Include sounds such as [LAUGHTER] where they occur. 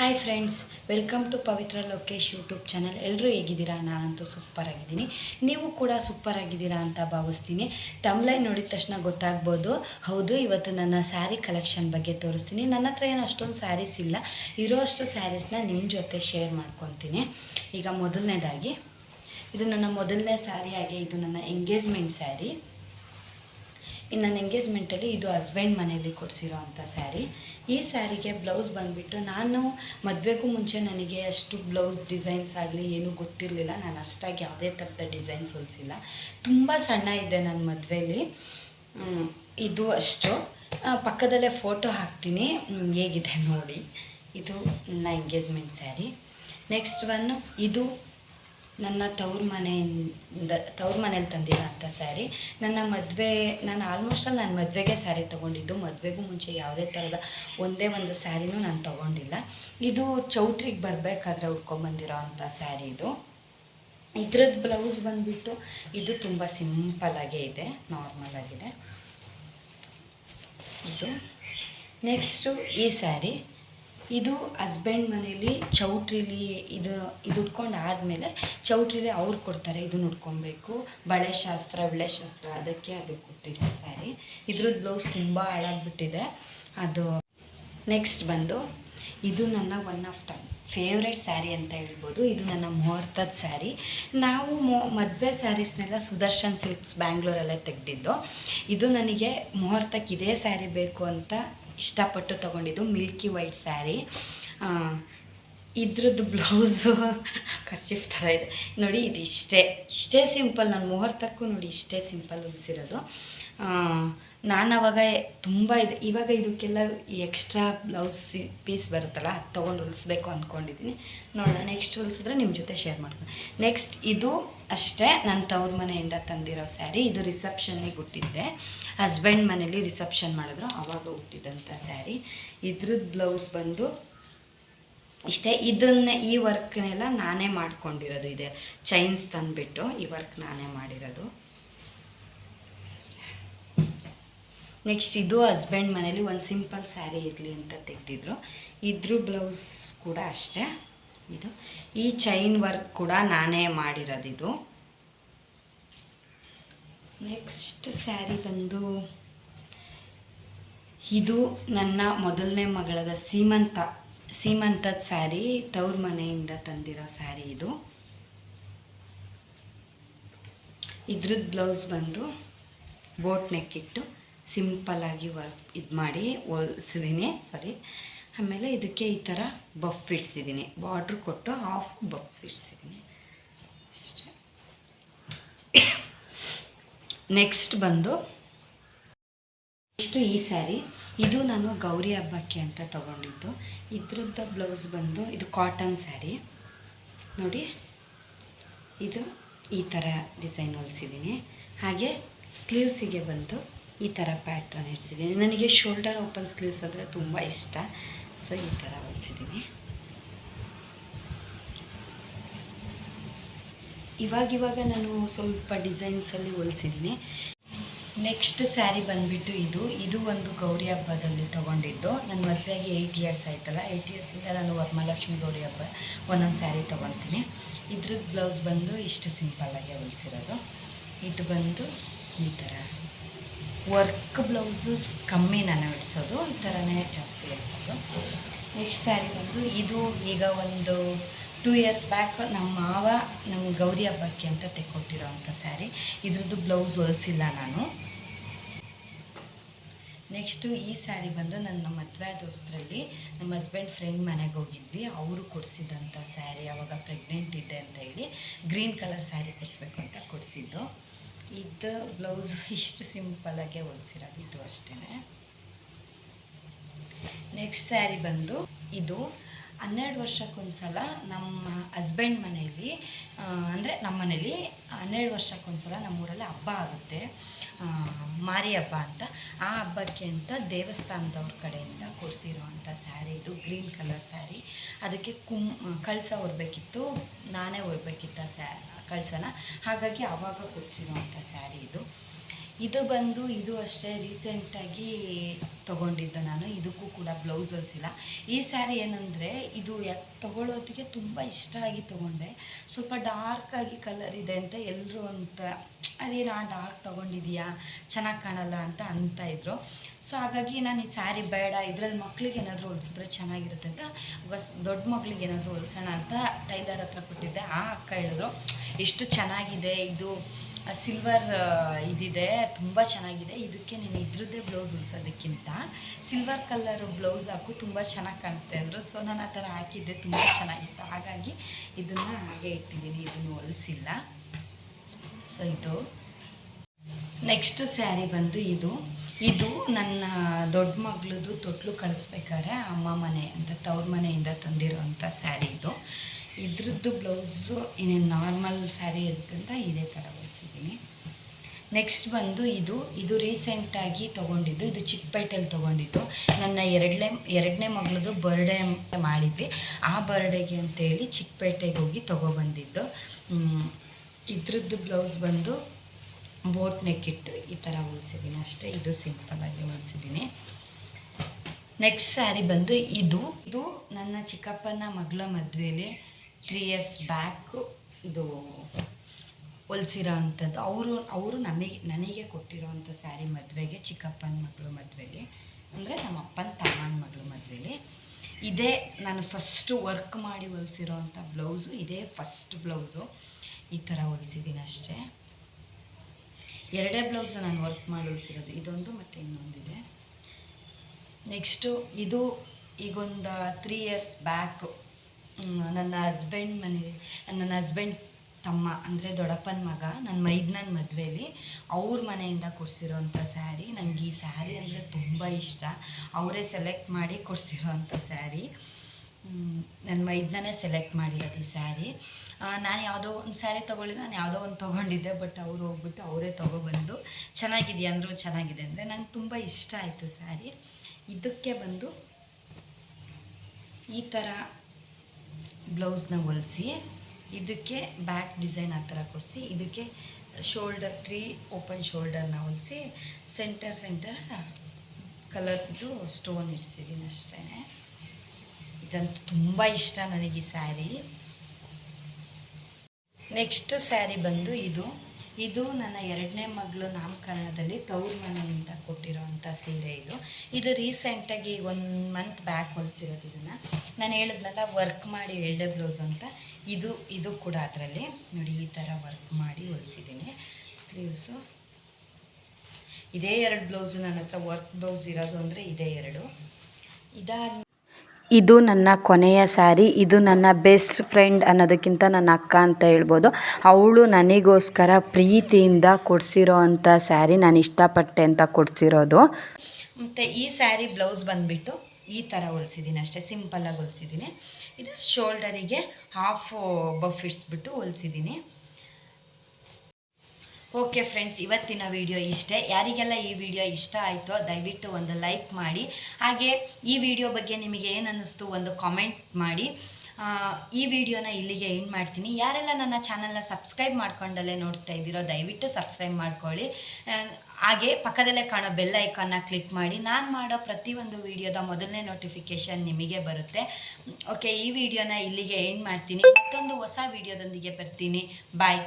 Hi friends welcome to Pavithra Lokesh YouTube channel ಎಲ್ಲರೂ ಹೇಗಿದ್ದೀರಾ? ನಾನಂತೂ ಸೂಪರ್ ಆಗಿದ್ದೀನಿ. ನೀವು ಕೂಡ ಸೂಪರ್ ಆಗಿದ್ದೀರಾ ಅಂತ ಭಾವಿಸ್ತೀನಿ. ತಮ್ಲೈನ್ ನೋಡಿದ ತಕ್ಷಣ ಗೊತ್ತಾಗ್ಬೋದು. ಹೌದು, ಇವತ್ತು ನನ್ನ ಸ್ಯಾರಿ ಕಲೆಕ್ಷನ್ ಬಗ್ಗೆ ತೋರಿಸ್ತೀನಿ. ನನ್ನ ಹತ್ರ ಏನು ಅಷ್ಟೊಂದು ಸ್ಯಾರೀಸ್ ಇಲ್ಲ. ಇರೋ ಅಷ್ಟು ಸ್ಯಾರೀಸ್ನ ನಿಮ್ಮ ಜೊತೆ ಶೇರ್ ಮಾಡ್ಕೊತೀನಿ. ಈಗ ಮೊದಲನೇದಾಗಿ, ಇದು ನನ್ನ ಮೊದಲನೇ ಸ್ಯಾರಿ ಹಾಗೆ ಇದು ನನ್ನ ಎಂಗೇಜ್ಮೆಂಟ್ ಸ್ಯಾರಿ ಇನ್ನು ನನ್ನ ಎಂಗೇಜ್ಮೆಂಟಲ್ಲಿ ಇದು ಹಸ್ಬೆಂಡ್ ಮನೆಯಲ್ಲಿ ಕೊಡಿಸಿರೋ ಅಂಥ ಸ್ಯಾರಿ ಈ ಸ್ಯಾರಿಗೆ ಬ್ಲೌಸ್ ಬಂದುಬಿಟ್ಟು ನಾನು ಮದುವೆಗೂ ಮುಂಚೆ ನನಗೆ ಅಷ್ಟು ಬ್ಲೌಸ್ ಡಿಸೈನ್ಸ್ ಆಗಲಿ ಏನೂ ಗೊತ್ತಿರಲಿಲ್ಲ. ನಾನು ಅಷ್ಟಾಗಿ ಯಾವುದೇ ಥರದ ಡಿಸೈನ್ಸ್ ಹೊಲಿಸಿಲ್ಲ. ತುಂಬ ಸಣ್ಣ ಇದೆ ನನ್ನ ಮದುವೆಯಲ್ಲಿ ಇದು ಅಷ್ಟು. ಪಕ್ಕದಲ್ಲೇ ಫೋಟೋ ಹಾಕ್ತೀನಿ. ಹೇಗಿದೆ ನೋಡಿ. ಇದು ನನ್ನ ಎಂಗೇಜ್ಮೆಂಟ್ ಸ್ಯಾರಿ. ನೆಕ್ಸ್ಟ್ ಒನ್ ಇದು ನನ್ನ ತವ್ರ ಮನೆಯಿಂದ, ತವ್ರ ಮನೇಲಿ ತಂದಿರೋ ಅಂಥ ಸ್ಯಾರಿ. ನನ್ನ ಮದುವೆ, ನಾನು ಆಲ್ಮೋಸ್ಟ್ ಅಲ್ಲಿ ನಾನು ಮದುವೆಗೆ ಸ್ಯಾರಿ ತೊಗೊಂಡಿದ್ದು. ಮದುವೆಗೂ ಮುಂಚೆ ಯಾವುದೇ ಥರದ ಒಂದೇ ಒಂದು ಸ್ಯಾರಿನೂ ನಾನು ತೊಗೊಂಡಿಲ್ಲ. ಇದು ಚೌಟ್ರಿಗೆ ಬರಬೇಕಾದ್ರೆ ಉಟ್ಕೊಂಡ್ಬಂದಿರೋ ಅಂಥ ಸ್ಯಾರಿ ಇದು. ಇದ್ರದ್ದು ಬ್ಲೌಸ್ ಬಂದುಬಿಟ್ಟು ಇದು ತುಂಬ ಸಿಂಪಲ್ಲಾಗೇ ಇದೆ, ನಾರ್ಮಲ್ ಆಗಿದೆ. ಇದು. ನೆಕ್ಸ್ಟು ಈ ಸ್ಯಾರಿ. ಇದು ಹಸ್ಬೆಂಡ್ ಮನೇಲಿ ಚೌಟ್ರಿಲಿ ಇದು ಇದು ಉಟ್ಕೊಂಡು ಆದಮೇಲೆ ಚೌಟ್ರಿಲಿ ಅವ್ರು ಕೊಡ್ತಾರೆ ಇದನ್ನ ಉಟ್ಕೊಬೇಕು. ಬಳೆ ಶಾಸ್ತ್ರ ಬಳೆ ಶಾಸ್ತ್ರ, ಅದಕ್ಕೆ ಅದು ಕೊಟ್ಟಿರೋ ಸ್ಯಾರಿ ಇದ್ರದ್ದು ಬ್ಲೌಸ್ ತುಂಬ ಹಾಳಾಗ್ಬಿಟ್ಟಿದೆ. ಅದು ನೆಕ್ಸ್ಟ್ ಬಂದು, ಇದು ನನ್ನ one of the favourite sari ಅಂತ ಹೇಳ್ಬೋದು. ಇದು ನನ್ನ ಮುಹೂರ್ತದ ಸ್ಯಾರಿ ನಾವು ಮೊ, ಮದುವೆ ಸ್ಯಾರೀಸ್ನೆಲ್ಲ ಸುದರ್ಶನ್ ಸಿಲ್ಕ್ಸ್ ಬ್ಯಾಂಗ್ಳೂರಲ್ಲೇ ತೆಗೆದಿದ್ದು. ಇದು ನನಗೆ ಮುಹೂರ್ತಕ್ಕೆ ಇದೇ ಸ್ಯಾರಿ ಬೇಕು ಅಂತ ಇಷ್ಟಪಟ್ಟು ತೊಗೊಂಡಿದ್ದು ಮಿಲ್ಕಿ ವೈಟ್ ಸ್ಯಾರಿ. ಇದ್ರದ್ದು ಬ್ಲೌಸು [LAUGHS] ಖರ್ಚಿಫ್ ಥರ ಇದೆ. ನೋಡಿ, ಇದು ಇಷ್ಟೇ ಇಷ್ಟೇ ಸಿಂಪಲ್. ನಾನು ಮುಹೂರ್ತಕ್ಕೂ ನೋಡಿ ಇಷ್ಟೇ ಸಿಂಪಲ್ ಉಳಿಸಿರೋದು ನಾನು ಅವಾಗ ತುಂಬ ಇದೆ, ಇವಾಗ ಇದಕ್ಕೆಲ್ಲ ಎಕ್ಸ್ಟ್ರಾ ಬ್ಲೌಸ್ ಪೀಸ್ ಬರುತ್ತಲ್ಲ, ಅದು ತೊಗೊಂಡು ಹೊಲಿಸ್ಬೇಕು ಅಂದ್ಕೊಂಡಿದ್ದೀನಿ ನೋಡೋಣ, ನೆಕ್ಸ್ಟ್ ಹೊಲಿಸಿದ್ರೆ ನಿಮ್ಮ ಜೊತೆ ಶೇರ್ ಮಾಡ್ತೀನಿ. ನೆಕ್ಸ್ಟ್ ಇದು ಅಷ್ಟೇ ನನ್ನ ತವ್ರ ಮನೆಯಿಂದ ತಂದಿರೋ ಸ್ಯಾರಿ, ಇದು ರಿಸೆಪ್ಷನ್ನಿಗೆ ಹುಟ್ಟಿದ್ದೆ. ಹಸ್ಬೆಂಡ್ ಮನೇಲಿ ರಿಸೆಪ್ಷನ್ ಮಾಡಿದ್ರು ಆವಾಗ ಹುಟ್ಟಿದಂಥ ಸ್ಯಾರಿ. ಇದ್ರದ್ದು ಬ್ಲೌಸ್ ಬಂದು ಇಷ್ಟೇ, ಇದನ್ನೇ, ಈ ವರ್ಕ್ನೆಲ್ಲ ನಾನೇ ಮಾಡ್ಕೊಂಡಿರೋದು ಇದೆ. ಚೈನ್ಸ್ ತಂದುಬಿಟ್ಟು ಈ ವರ್ಕ್ ನಾನೇ ಮಾಡಿರೋದು. ನೆಕ್ಸ್ಟ್ ಇದು ಹಸ್ಬೆಂಡ್ ಮನೇಲಿ ಒಂದು ಸಿಂಪಲ್ ಸ್ಯಾರಿ ಇರಲಿ ಅಂತ ತೆಗೆದಿದ್ರು. ಇದ್ರ ಬ್ಲೌಸ್ ಕೂಡ ಅಷ್ಟೇ. ಇದು. ಈ ಚೈನ್ ವರ್ಕ್ ಕೂಡ ನಾನೇ ಮಾಡಿರೋದಿದು. ನೆಕ್ಸ್ಟ್ ಸ್ಯಾರಿ ಬಂದು ಇದು ನನ್ನ ಮೊದಲನೇ ಮಗಳದ ಸೀಮಂತ, ಸೀಮಂತದ ಸ್ಯಾರಿ ತವ್ರ ಮನೆಯಿಂದ ತಂದಿರೋ ಸ್ಯಾರಿ ಇದು. ಇದ್ರದ್ದು ಬ್ಲೌಸ್ ಬಂದು ಬೋಟ್ ನೆಕ್ಕಿಟ್ಟು ಸಿಂಪಲ್ಲಾಗಿ ವರ್ಕ್ ಇದು ಮಾಡಿ ಹೊಲ್ಸಿದ್ದೀನಿ ಸಾರಿ ಆಮೇಲೆ ಇದಕ್ಕೆ ಈ ಥರ ಬಫ್ ಇಡ್ಸಿದ್ದೀನಿ. ಬಾರ್ಡ್ರ್ ಕೊಟ್ಟು ಹಾಫ್ ಬಫ್ ಇಡ್ಸಿದ್ದೀನಿ. ಅಷ್ಟೇ. ನೆಕ್ಸ್ಟ್ ಬಂದು ಇಷ್ಟು ಈ ಸ್ಯಾರಿ ಇದು ನಾನು ಗೌರಿ ಹಬ್ಬಕ್ಕೆ ಅಂತ ತೊಗೊಂಡಿದ್ದು. ಇದ್ರದ್ದು ಬ್ಲೌಸ್ ಬಂದು ಇದು ಕಾಟನ್ ಸ್ಯಾರಿ ನೋಡಿ, ಇದು ಈ ಥರ ಡಿಸೈನ್ ಹೊಲಿಸಿದ್ದೀನಿ. ಹಾಗೆ ಸ್ಲೀವ್ಸಿಗೆ ಬಂದು ಈ ಥರ ಪ್ಯಾಟ್ರನ್ ಇಡ್ಸಿದ್ದೀನಿ. ನನಗೆ ಶೋಲ್ಡರ್ ಓಪನ್ ಸ್ಲೀವ್ಸ್ ಅಂದರೆ ತುಂಬ ಇಷ್ಟ. ಸೊ ಈ ಥರ ಹೊಲಿಸಿದ್ದೀನಿ. ಇವಾಗಿವಾಗ ನಾನು ಸ್ವಲ್ಪ ಡಿಸೈನ್ಸಲ್ಲಿ ಹೊಲಿಸಿದ್ದೀನಿ. ನೆಕ್ಸ್ಟ್ ಸ್ಯಾರಿ ಬಂದುಬಿಟ್ಟು ಇದು. ಇದು ಒಂದು ಗೌರಿ ಹಬ್ಬದಲ್ಲಿ ತೊಗೊಂಡಿದ್ದು. ನನ್ನ ಮದುವೆಗೆ ಏಯ್ಟ್ ಇಯರ್ಸ್ ಆಯ್ತಲ್ಲ. ಏಯ್ಟ್ ಇಯರ್ಸಿಂದ ನಾನು ವರಮಹಾಲಕ್ಷ್ಮಿ ಗೌರಿ ಹಬ್ಬ ಒಂದೊಂದು ಸ್ಯಾರಿ ತೊಗೊತೀನಿ. ಇದ್ರದ್ದು ಬ್ಲೌಸ್ ಬಂದು ಇಷ್ಟು ಸಿಂಪಲ್ಲಾಗಿ ಹೊಲಿಸಿರೋದು. ಇದು ಬಂದು ಈ ಥರ ವರ್ಕ್ ಬ್ಲೌಸು ಕಮ್ಮಿ ನಾನು ಇಡ್ಸೋದು ಈ ಜಾಸ್ತಿ ಹೊಲಿಸೋದು ನೆಕ್ಸ್ಟ್ ಸ್ಯಾರಿ ಬಂದು ಇದು ಈಗ ಒಂದು ಟೂ ಇಯರ್ಸ್ ಬ್ಯಾಕ್ ನಮ್ಮ ಮಾವ ನಮ್ಮ ಗೌರಿ ಹಬ್ಬಕ್ಕೆ ಅಂತ ತೆಕ್ಕೊಟ್ಟಿರೋ ಅಂಥ ಸ್ಯಾರಿ. ಇದ್ರದ್ದು ಬ್ಲೌಸ್ ಹೊಲಿಸಿಲ್ಲ ನಾನು. ನೆಕ್ಸ್ಟು ಈ ಸ್ಯಾರಿ ಬಂದು ನನ್ನ ಮದುವೆ ದೋಸ್ತರಲ್ಲಿ ನಮ್ಮ ಹಸ್ಬೆಂಡ್ ಫ್ರೆಂಡ್ ಮನೆಗೆ ಹೋಗಿದ್ವಿ. ಅವರು ಕೊಡಿಸಿದಂಥ ಸ್ಯಾರಿ ಅವಾಗ ಪ್ರೆಗ್ನೆಂಟ್ ಇದೆ ಅಂತ ಹೇಳಿ ಗ್ರೀನ್ ಕಲರ್ ಸ್ಯಾರಿ ಕೊಡಿಸ್ಬೇಕು ಅಂತ ಕೊಡಿಸಿದ್ದು. ಇದು ಬ್ಲೌಸ್ ಇಷ್ಟು ಸಿಂಪಲ್ಲಾಗೆ ಹೊಲಿಸಿರೋದು, ಇದು ಅಷ್ಟೇ ನೆಕ್ಸ್ಟ್ ಸ್ಯಾರಿ ಬಂದು ಇದು ಹನ್ನೆರಡು ವರ್ಷಕ್ಕೊಂದ್ಸಲ ನಮ್ಮ ಹಸ್ಬೆಂಡ್ ಮನೆಯಲ್ಲಿ ಅಂದರೆ ನಮ್ಮ ಮನೇಲಿ ಹನ್ನೆರಡು ವರ್ಷಕ್ಕೊಂದ್ಸಲ ನಮ್ಮೂರಲ್ಲಿ ಹಬ್ಬ ಆಗುತ್ತೆ. ಮಾರಿ ಹಬ್ಬ ಅಂತ. ಆ ಹಬ್ಬಕ್ಕೆ ಅಂತ ದೇವಸ್ಥಾನದವ್ರ ಕಡೆಯಿಂದ ಕೊಡಿಸಿರೋ ಅಂಥ ಸ್ಯಾರಿ ಇದು ಗ್ರೀನ್ ಕಲರ್ ಸ್ಯಾರಿ ಅದಕ್ಕೆ ಕುಂ, ಕಳಸ ಹೊರಬೇಕಿತ್ತು, ನಾನೇ ಹೊರಬೇಕಿತ್ತು ಸ್ಯಾ ಕಳಸನ ಹಾಗಾಗಿ ಆವಾಗ ಕೊಡ್ತಿರುವಂಥ ಸ್ಯಾರಿ ಇದು. ಇದು ಬಂದು ಇದು ಅಷ್ಟೇ ರೀಸೆಂಟಾಗಿ ತೊಗೊಂಡಿದ್ದು ನಾನು. ಇದಕ್ಕೂ ಕೂಡ ಬ್ಲೌಸ್ ಹೊಲಿಸಿಲ್ಲ. ಈ ಸ್ಯಾರಿ ಏನಂದರೆ ಇದು ಯಾಕೆ ತೊಗೊಳೋದಕ್ಕೆ ತುಂಬ ಇಷ್ಟ ಆಗಿ ತೊಗೊಂಡೆ. ಸ್ವಲ್ಪ ಡಾರ್ಕಾಗಿ ಕಲರ್ ಇದೆ ಅಂತ ಎಲ್ಲರೂ ಅಂತ, ಅದೇನು ಆ ಡಾರ್ಕ್ ತೊಗೊಂಡಿದೀಯಾ? ಚೆನ್ನಾಗಿ ಕಾಣಲ್ಲ ಅಂತ ಅಂತ ಇದ್ರು. ಸೊ, ಹಾಗಾಗಿ ನಾನು ಈ ಸ್ಯಾರಿ ಬೇಡ, ಇದ್ರಲ್ಲಿ ಮಕ್ಳಿಗೆ ಏನಾದರೂ ಹೊಲಿಸಿದ್ರೆ ಚೆನ್ನಾಗಿರುತ್ತೆ ಅಂತ ಬಸ್ ದೊಡ್ಡ ಮಕ್ಳಿಗೆ ಏನಾದರೂ ಹೊಲಿಸೋಣ ಅಂತ ಟೈಲರ್ ಹತ್ರ ಕೊಟ್ಟಿದ್ದೆ. ಆ ಅಕ್ಕ ಹೇಳಿದ್ರು. ಎಷ್ಟು ಚೆನ್ನಾಗಿದೆ, ಇದು ಸಿಲ್ವರ್ ಇದಿದೆ, ತುಂಬ ಚೆನ್ನಾಗಿದೆ. ಇದಕ್ಕೆ ನೀನು ಇದ್ರದ್ದೇ ಬ್ಲೌಸ್ ಹೊಲ್ಸೋದಕ್ಕಿಂತ ಸಿಲ್ವರ್ ಕಲ್ಲರ್ ಬ್ಲೌಸ್ ಹಾಕು ತುಂಬ ಚೆನ್ನಾಗಿ ಕಾಣುತ್ತೆ ಅಂದರು ಸೊ ನಾನು ಆ ಥರ ಹಾಕಿದ್ದೆ, ತುಂಬ ಚೆನ್ನಾಗಿತ್ತು. ಹಾಗಾಗಿ ಇದನ್ನು ಹಾಗೆ ಇಟ್ಟಿದ್ದೀನಿ, ಇದನ್ನು ಹೊಲಿಸಿಲ್ಲ. ಸೊ ಇದು. ನೆಕ್ಸ್ಟ್ ಸ್ಯಾರಿ ಬಂದು ಇದು. ಇದು ನನ್ನ ದೊಡ್ಡ ಮಗಳದು ತೊಟ್ಲು ಕಳಿಸ್ಬೇಕಾದ್ರೆ ಅಮ್ಮ ಮನೆ ಅಂತ ತವ್ರ ಮನೆಯಿಂದ ತಂದಿರೋವಂಥ ಸ್ಯಾರಿ ಇದು. ಇದ್ರದ್ದು ಬ್ಲೌಸು ಇನ್ನೇನು ನಾರ್ಮಲ್ ಸ್ಯಾರಿ ಇರುತ್ತಂತ ಇದೇ ಥರ ಹೊಲಿಸಿದ್ದೀನಿ. ನೆಕ್ಸ್ಟ್ ಬಂದು ಇದು ಇದು ರೀಸೆಂಟಾಗಿ ತೊಗೊಂಡಿದ್ದು, ಇದು ಚಿಕ್ಕಪೇಟೆಯಲ್ಲಿ ತೊಗೊಂಡಿದ್ದು. ನನ್ನ ಎರಡನೇ ಎರಡನೇ ಮಗಳದು ಬರ್ಡೇ ಮಾಡಿದ್ವಿ. ಆ ಬರ್ಡೇಗೆ ಅಂತೇಳಿ ಚಿಕ್ಕಪೇಟೆಗೆ ಹೋಗಿ ತೊಗೊಬಂದಿದ್ದು. ಇದ್ರದ್ದು ಬ್ಲೌಸ್ ಬಂದು ಬೋಟ್ ನೆಕ್ ಇಟ್ಟು ಈ ಥರ ಹೊಲಿಸಿದ್ದೀನಿ ಅಷ್ಟೇ. ಇದು ಸಿಂಪಲ್ಲಾಗಿ ಹೊಲಿಸಿದ್ದೀನಿ. ನೆಕ್ಸ್ಟ್ ಸ್ಯಾರಿ ಬಂದು ಇದು ಇದು ನನ್ನ ಚಿಕ್ಕಪ್ಪನ ಮಗಳ ಮದುವೆಲಿ ತ್ರೀ ಇಯರ್ಸ್ ಬ್ಯಾಕು ಇದು ಹೊಲ್ಸಿರೋ ಅಂಥದ್ದು. ಅವರು ಅವರು ನಮಗೆ, ನನಗೆ ಕೊಟ್ಟಿರೋವಂಥ ಸ್ಯಾರಿ ಮದುವೆಗೆ, ಚಿಕ್ಕಪ್ಪನ ಮಗಳು ಮದುವೆಗೆ, ಅಂದರೆ ನಮ್ಮ ಅಪ್ಪನ ತಮ್ಮನ ಮಗಳು ಮದುವೆಲಿ ಇದೇ ನಾನು ಫಸ್ಟು ವರ್ಕ್ ಮಾಡಿ ಹೊಲ್ಸಿರೋ ಅಂಥ ಬ್ಲೌಸು, ಇದೇ ಫಸ್ಟ್ ಬ್ಲೌಸು. ಈ ಥರ ಹೊಲ್ಸಿದ್ದೀನಿ ಅಷ್ಟೇ. ಎರಡೇ ಬ್ಲೌಸ್ ನಾನು ವರ್ಕ್ ಮಾಡಿ ಹೊಲ್ಸಿರೋದು. ಇದೊಂದು ಮತ್ತು ಇನ್ನೊಂದಿದೆ. ನೆಕ್ಸ್ಟು ಇದು ಈಗೊಂದು ತ್ರೀ ಇಯರ್ಸ್ ಬ್ಯಾಕು ನನ್ನ ಹಸ್ಬೆಂಡ್ ಮನೆ, ನನ್ನ ಹಸ್ಬೆಂಡ್ ತಮ್ಮ, ಅಂದರೆ ದೊಡ್ಡಪ್ಪನ ಮಗ, ನನ್ನ ಮೈದ್ನನ ಮದುವೆಯಲ್ಲಿ ಅವ್ರ ಮನೆಯಿಂದ ಕೊಡಿಸಿರೋಂಥ ಸ್ಯಾರಿ ನನಗೆ ಈ ಸ್ಯಾರಿ ಅಂದರೆ ತುಂಬ ಇಷ್ಟ. ಅವರೇ ಸೆಲೆಕ್ಟ್ ಮಾಡಿ ಕೊಡಿಸಿರೋಂಥ ಸ್ಯಾರಿ ನನ್ನ ಮೈದ್ನೇ ಸೆಲೆಕ್ಟ್ ಮಾಡಿರೋದು ಈ ಸ್ಯಾರಿ ನಾನು ಯಾವುದೋ ಒಂದು ಸ್ಯಾರಿ ತೊಗೊಳ್ಳಿದ್ದು ನಾನು ಯಾವುದೋ ಒಂದು ತೊಗೊಂಡಿದ್ದೆ ಬಟ್ ಅವ್ರು ಹೋಗ್ಬಿಟ್ಟು ಅವರೇ ತೊಗೊಬಂದು ಚೆನ್ನಾಗಿದೆಯಾ ಅಂದರೂ ಚೆನ್ನಾಗಿದೆ ಅಂದರೆ ನಂಗೆ ತುಂಬ ಇಷ್ಟ ಆಯಿತು ಸ್ಯಾರಿ ಇದಕ್ಕೆ ಬಂದು ಈ ಥರ ಬ್ಲೌಸ್ನ ಹೊಲಿಸಿ, ಇದಕ್ಕೆ ಬ್ಯಾಕ್ ಡಿಸೈನ್ ಆ ಥರ ಕೊಡಿಸಿ, ಇದಕ್ಕೆ ಶೋಲ್ಡರ್, ತ್ರೀ ಓಪನ್ ಶೋಲ್ಡರ್ನ ಹೊಲಿಸಿ, ಸೆಂಟರ್ ಸೆಂಟರ್ ಕಲರ್ದು ಸ್ಟೋನ್ ಇಡ್ಸಿದ್ದೀನಿ ಅಷ್ಟೇ ಇದಂತೂ ತುಂಬ ಇಷ್ಟ ನನಗೆ ಈ ಸ್ಯಾರಿ. ನೆಕ್ಸ್ಟ್ ಸ್ಯಾರಿ ಬಂದು ಇದು ಇದು ನನ್ನ ಎರಡನೇ ಮಗಳು ನಾಮಕರಣದಲ್ಲಿ ತವ್ರ ಮನೆಯಿಂದ ಕೊಟ್ಟಿರೋವಂಥ ಸೀರೆ ಇದು. ಇದು ರೀಸೆಂಟಾಗಿ ಒನ್ ಮಂತ್ ಬ್ಯಾಕ್ ಹೊಲಿಸಿರೋದು ಇದನ್ನು. ನಾನು ಹೇಳಿದ್ನಲ್ಲ ವರ್ಕ್ ಮಾಡಿ ಎಲ್ಡೆ ಬ್ಲೌಸ್ ಅಂತ. ಇದು ಇದು ಕೂಡ ಅದರಲ್ಲಿ. ನೋಡಿ, ಈ ಥರ ವರ್ಕ್ ಮಾಡಿ ಹೊಲಿಸಿದ್ದೀನಿ. ಸ್ಲೀವ್ಸು ಇದೇ ಎರಡು ಬ್ಲೌಸು ನನ್ನ ಹತ್ರ ವರ್ಕ್ ಬ್ಲೌಸ್ ಇರೋದು ಅಂದರೆ ಇದೇ ಎರಡು. ಇದಾದ ಇದು ನನ್ನ ಕೊನೆಯ ಸ್ಯಾರಿ ಇದು ನನ್ನ ಬೆಸ್ಟ್ ಫ್ರೆಂಡ್ ಅನ್ನೋದಕ್ಕಿಂತ ನನ್ನ ಅಕ್ಕ ಅಂತ ಹೇಳ್ಬೋದು. ಅವಳು ನನಗೋಸ್ಕರ ಪ್ರೀತಿಯಿಂದ ಕೊಡಿಸಿರೋ ಅಂಥ ಸ್ಯಾರಿ ನಾನು ಇಷ್ಟಪಟ್ಟೆ ಅಂತ ಕೊಡಿಸಿರೋದು. ಮತ್ತು ಈ ಸ್ಯಾರಿ ಬ್ಲೌಸ್ ಬಂದುಬಿಟ್ಟು ಈ ಥರ ಹೊಲ್ಸಿದ್ದೀನಿ ಅಷ್ಟೇ ಸಿಂಪಲ್ಲಾಗಿ ಹೊಲ್ಸಿದ್ದೀನಿ ಇದು ಶೋಲ್ಡರಿಗೆ ಹಾಫ್ ಬಫ್ ಇಡ್ಸ್ಬಿಟ್ಟು ಹೊಲ್ಸಿದ್ದೀನಿ ಓಕೆ ಫ್ರೆಂಡ್ಸ್ ಇವತ್ತಿನ ವಿಡಿಯೋ ಇಷ್ಟೇ. ಯಾರಿಗೆಲ್ಲ ಈ ವಿಡಿಯೋ ಇಷ್ಟ ಆಯಿತೋ, ದಯವಿಟ್ಟು ಒಂದು ಲೈಕ್ ಮಾಡಿ. ಹಾಗೆ ಈ ವಿಡಿಯೋ ಬಗ್ಗೆ ನಿಮಗೆ ಏನು ಅನ್ನಿಸ್ತು ಒಂದು ಕಾಮೆಂಟ್ ಮಾಡಿ. ಈ ವಿಡಿಯೋನ ಇಲ್ಲಿಗೆ ಎಂಡ್ ಮಾಡ್ತೀನಿ. ಯಾರೆಲ್ಲ ನನ್ನ ಚಾನಲ್ನ ಸಬ್ಸ್ಕ್ರೈಬ್ ಮಾಡ್ಕೊಂಡಲ್ಲೇ ನೋಡ್ತಾ ಇದ್ದೀರೋ, ದಯವಿಟ್ಟು ಸಬ್ಸ್ಕ್ರೈಬ್ ಮಾಡ್ಕೊಳ್ಳಿ. ಹಾಗೆ ಪಕ್ಕದಲ್ಲೇ ಕಾಣೋ ಬೆಲ್ ಐಕಾನ್ನ ಕ್ಲಿಕ್ ಮಾಡಿ. ನಾನು ಮಾಡೋ ಪ್ರತಿಯೊಂದು ವಿಡಿಯೋದ ಮೊದಲನೇ ನೋಟಿಫಿಕೇಷನ್ ನಿಮಗೆ ಬರುತ್ತೆ. ಓಕೆ ಈ ವಿಡಿಯೋನ ಇಲ್ಲಿಗೆ ಎಂಡ್ ಮಾಡ್ತೀನಿ. ಮತ್ತೊಂದು ಹೊಸ ವಿಡಿಯೋದೊಂದಿಗೆ ಬರ್ತೀನಿ. ಬಾಯ್